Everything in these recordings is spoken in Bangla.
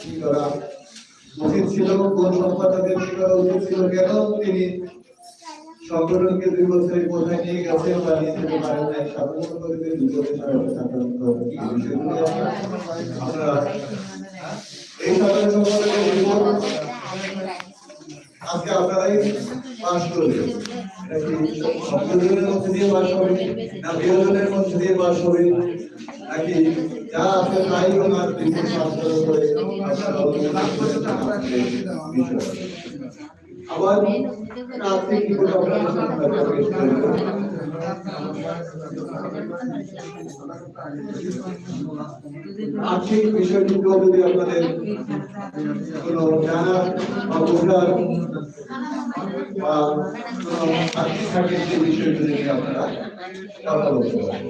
কি করা উচিত ছিল কোন সম্পাদকের কি করা উচিত ছিল কেন? তিনি সংগঠনকে দুই বছরের কোথায় নিয়ে গেছেন, বা নিয়ে যেতে নাই। সাধারণ করে দুই বছর এই সাধারণ সম্পাদকের রিপোর্ট আজকে আপনারাই পাস করবেন। এটা কি সংশোধনের মধ্যে দিয়ে পাস হবে? না বিয়োজনের মধ্যে দিয়ে পাস হবে? নাকি যা আছে তাই ওনার করবেন আপনাদের বিষয়। আবার আর্থিক আর্থিক বিষয়গুলো যদি আপনাদের কোনো জানার বা বোঝার বা আর্থিক থাকে সেই বিষয়গুলো নিয়ে আপনারা কথা বলতে পারেন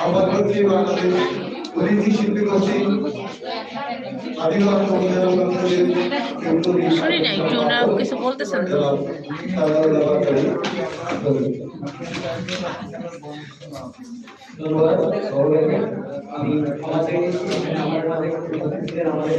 আমার প্রতি বাংলাদেশ অতিথি শিল্পী করছি আদিবাসী শুনি না একটু ওনারা কিছু বলতেছেন তো। ধন্যবাদ সবাইকে আমি ক্ষমা চাই এখানে আমার আমাদের আমাদের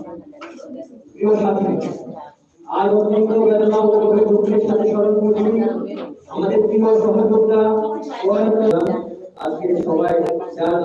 প্রিয় সাথী আজ অত্যন্ত বেদনা ও দুঃখের সাথে স্মরণ করছি আজকে সবাই যারা